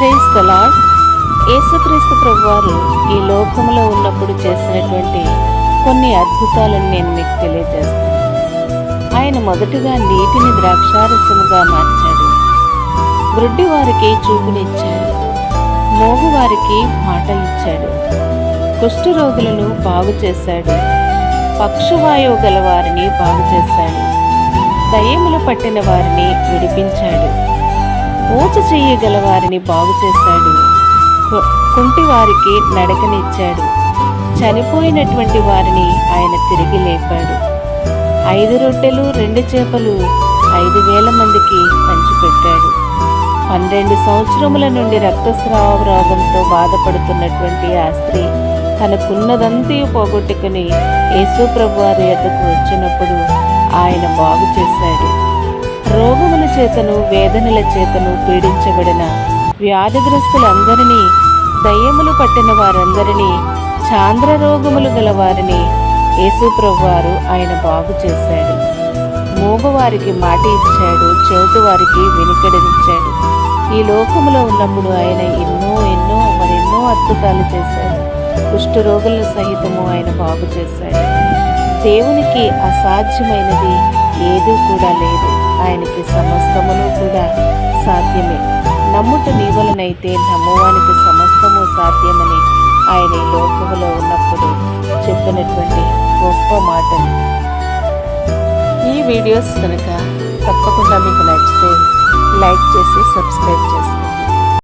Praise the యేసుక్రీస్తు ప్రభువారు ఈ లోకంలో ఉన్నప్పుడు చేసినటువంటి కొన్ని అద్భుతాలను నేను మీకు తెలియజేస్తాను. ఆయన మొదటగా నీటిని ద్రాక్షారసముగా మార్చాడు. వృద్ధి వారికి చూపునిచ్చాడు. మోగు వారికి మాట ఇచ్చాడు కుష్ఠరోగులను బాగు చేశాడు. పక్షవాయువు గల వారిని బాగు చేశాడు. దయ్యములు పట్టిన వారిని విడిపించాడు. పూజ చేయగల వారిని బాగు చేశాడు. కుంటి వారికి నడకనిచ్చాడు. చనిపోయినటువంటి వారిని ఆయన తిరిగి లేపాడు. ఐదు రొట్టెలు రెండు చేపలు ఐదు వేల మందికి పంచిపెట్టాడు. పన్నెండు సంవత్సరముల నుండి రక్తస్రావ రోగంతో బాధపడుతున్నటువంటి ఆ స్త్రీ తనకున్నదంతయు పోగొట్టుకుని యేసు ప్రభు వారి యొద్దకు వచ్చినప్పుడు ఆయన బాగు చేశాడు. చేతను వేదనల చేతను పీడించబడిన వ్యాధిగ్రస్తులందరినీ దయ్యములు పట్టిన వారందరినీ చాంద్ర రోగములు గల వారిని యేసుప్రవ్వారు ఆయన బాగు చేశాడు. మూగవారికి మాట ఇచ్చాడు చెవిటి వారికి వినికిడనిచ్చాడు ఈ లోకములో ఉన్నప్పుడు ఆయన ఎన్నో ఎన్నో మరెన్నో అద్భుతాలు చేశాడు. కుష్ఠరోగుల సహితము ఆయన బాగు చేశాడు. దేవునికి అసాధ్యమైనది ఏదీ కూడా లేదు. ఆయనకి సమస్య సాధ్యమే. నమ్ముట నీవలనైతే నమ్మవానికి సమస్తము సాధ్యమని ఆయన ఈ లోకములో ఉన్నప్పుడు చెప్పినటువంటి గొప్ప మాట ఈ వీడియోస్ కనుక తప్పకుండా మీకు నచ్చితే